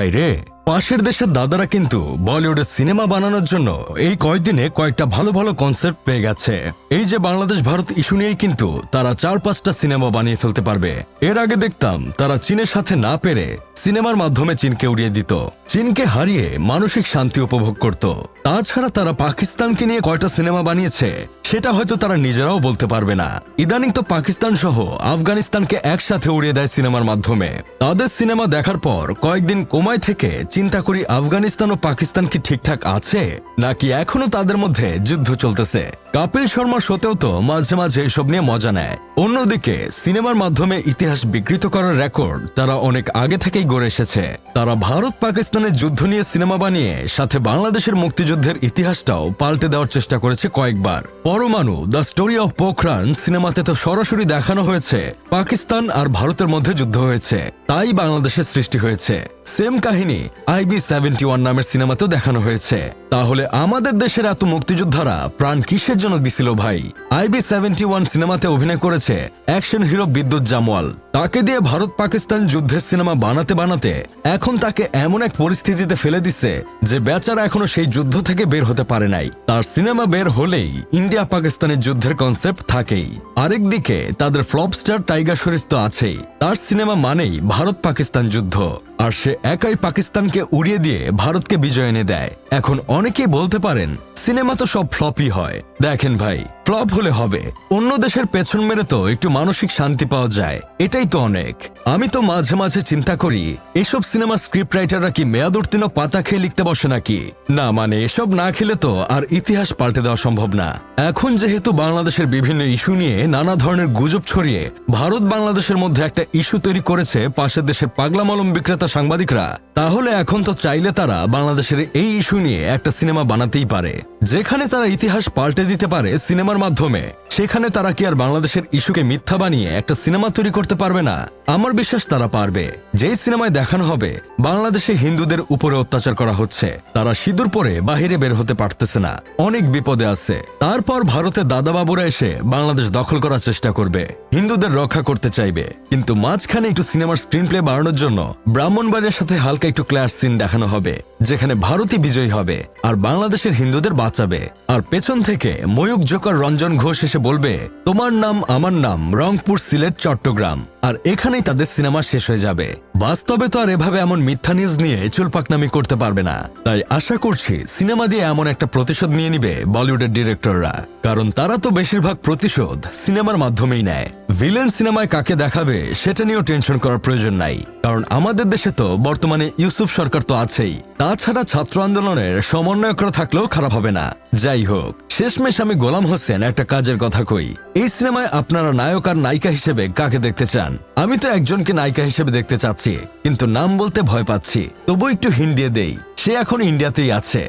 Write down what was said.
ভাই রে। পাশের দেশের দাদারা কিন্তু বলিউডের সিনেমা বানানোর জন্য এই কয়েকদিনে কয়েকটা ভালো ভালো কনসেপ্ট পেয়ে গেছে। এই যে বাংলাদেশ, ভারত ইস্যু নিয়েই কিন্তু তারা চার পাঁচটা সিনেমা বানিয়ে ফেলতে পারবে। এর আগে দেখতাম তারা চীনের সাথে না পেরে সিনেমার মাধ্যমে চীনকে উড়িয়ে দিত। চীনকে হারিয়ে মানসিক শান্তি উপভোগ করত। তাছাড়া তারা পাকিস্তানকে নিয়ে কয়টা সিনেমা বানিয়েছে, সেটা হয়তো তারা নিজেরাও বলতে পারবে না। ইদানিং তো পাকিস্তান সহ আফগানিস্তানকে একসাথে উড়িয়ে দেয় সিনেমার মাধ্যমে। তাদের সিনেমা দেখার পর কয়েকদিন কোমায় থেকে চিন্তা করি আফগানিস্তান ও পাকিস্তান কি ঠিকঠাক আছে, নাকি এখনও তাদের মধ্যে যুদ্ধ চলতেছে। কপিল শর্মা শোতেও তো মাঝে মাঝে এসব নিয়ে মজা নেয়। অন্যদিকে, সিনেমার মাধ্যমে ইতিহাস বিকৃত করার রেকর্ড তারা অনেক আগে থেকেই গড়ে এসেছে। তারা ভারত পাকিস্তানের যুদ্ধ নিয়ে সিনেমা বানিয়ে, সাথে বাংলাদেশের মুক্তিযুদ্ধের ইতিহাসটাও পাল্টে দেওয়ার চেষ্টা করেছে কয়েকবার। পরমাণু দ্য স্টোরি অফ পোখরান সিনেমাতে তো সরাসরি দেখানো হয়েছে। পাকিস্তান আর ভারতের মধ্যে যুদ্ধ হয়েছে। তাই বাংলাদেশের সৃষ্টি হয়েছে। সেম কাহিনী আইবি সেভেন্টি ওয়ান নামের সিনেমাতেও দেখানো হয়েছে। তাহলে আমাদের দেশের এত মুক্তিযোদ্ধারা প্রাণ কিসের জন্য দিছিল ভাই? আইবি সেভেন্টি ওয়ান সিনেমাতে অভিনয় করেছে অ্যাকশন হিরো বিদ্যুৎ জামওয়াল। তাকে দিয়ে ভারত পাকিস্তান যুদ্ধের সিনেমা বানাতে বানাতে এখন তাকে এমন এক পরিস্থিতিতে ফেলে দিচ্ছে যে বেচারা এখনও সেই যুদ্ধ থেকে বের হতে পারে নাই। তার সিনেমা বের হলেই ইন্ডিয়া পাকিস্তানের যুদ্ধের কনসেপ্ট থাকেই। আরেকদিকে তাদের ফ্লপস্টার টাইগার শরীফ তো আছেই। তার সিনেমা মানেই ভারত পাকিস্তান যুদ্ধ, আর সে একাই পাকিস্তানকে উড়িয়ে দিয়ে ভারতকে বিজয় এনে দেয়। এখন অনেকেই বলতে পারেন, সিনেমা তো সব ফ্লপই হয়। দেখেন ভাই, ফ্লপ হলে হবে। অন্য দেশের পেছন মেরে তো একটু মানসিক শান্তি পাওয়া যায়। এটাই তো অনেক। আমি তো মাঝে মাঝে চিন্তা করি, এসব সিনেমার স্ক্রিপ্ট রাইটাররা কি মেয়াদ পাতা খেয়ে লিখতে বসে নাকি? না মানে এসব না খেলে তো আর ইতিহাস পাল্টে দেওয়া সম্ভব না। এখন যেহেতু বাংলাদেশের বিভিন্ন ইস্যু নিয়ে নানা ধরনের গুজব ছড়িয়ে, ভারত বাংলাদেশের মধ্যে একটা ইস্যু তৈরি করেছে পাশের দেশের পাগলা মলম বিক্রেতা সাংবাদিকরা, তাহলে এখন তো চাইলে তারা বাংলাদেশের এই ইস্যু নিয়ে একটা সিনেমা বানাতেই পারে। যেখানে তারা ইতিহাস পাল্টে দিতে পারে সিনেমার মাধ্যমে, সেখানে তারা কি আর বাংলাদেশের ইস্যুকে মিথ্যা বানিয়ে একটা সিনেমা তৈরি করতে পারবে না? আমার বিশ্বাস তারা পারবে। যেই সিনেমায় দেখানো হবে, বাংলাদেশে হিন্দুদের উপরে অত্যাচার করা হচ্ছে। তারা সিঁদুর পরে বাহিরে বের হতে পারতেছে না। অনেক বিপদে আছে। তারপর ভারতের দাদাবাবুরা এসে বাংলাদেশ দখল করার চেষ্টা করবে। হিন্দুদের রক্ষা করতে চাইবে। কিন্তু মাঝখানে একটু সিনেমার স্ক্রিন প্লে বাড়ানোর জন্য ব্রাহ্মণবাড়ির সাথে হালকা একটু ক্লাস সিন দেখানো হবে, যেখানে ভারতই বিজয়ী হবে। আর বাংলাদেশের হিন্দুদের বাঁচাবে। আর পেছন থেকে ময়ূক জোকার রঞ্জন ঘোষ এসে বলবে, তোমার নাম, আমার নাম রংপুর সিলেট, চট্টগ্রাম। আর এখানেই তাদের সিনেমা শেষ হয়ে যাবে। বাস্তবে তো আর এভাবে এমন মিথ্যা নিউজ নিয়ে চুলপাকনামি করতে পারবে না। তাই আশা করছি সিনেমা দিয়ে এমন একটা প্রতিশোধ নিয়ে নিবে বলিউডের ডিরেক্টররা। কারণ তারা তো বেশিরভাগ প্রতিশোধ সিনেমার মাধ্যমেই নেয়। ভিলেন সিনেমায় কাকে দেখাবে সেটা নিয়েও টেনশন করার প্রয়োজন নাই। কারণ আমাদের দেশে তো বর্তমানে ইউসুফ সরকার তো আছেই। তাছাড়া ছাত্র আন্দোলনের সমন্বয়করা থাকলেও খারাপ হবে না। যাই হোক, শেষমেশ আমি গোলাম হোসেন একটা কাজের কথা কই। এই সিনেমায় আপনারা নায়ক আর নায়িকা হিসেবে কাকে দেখতে চান? আমি তো একজনকে নায়িকা হিসেবে দেখতে চাচ্ছি, কিন্তু নাম বলতে ভয় পাচ্ছি। তবু একটু হিন্ট দিয়ে দেই, সে এখন ইন্ডিয়াতেই আছে।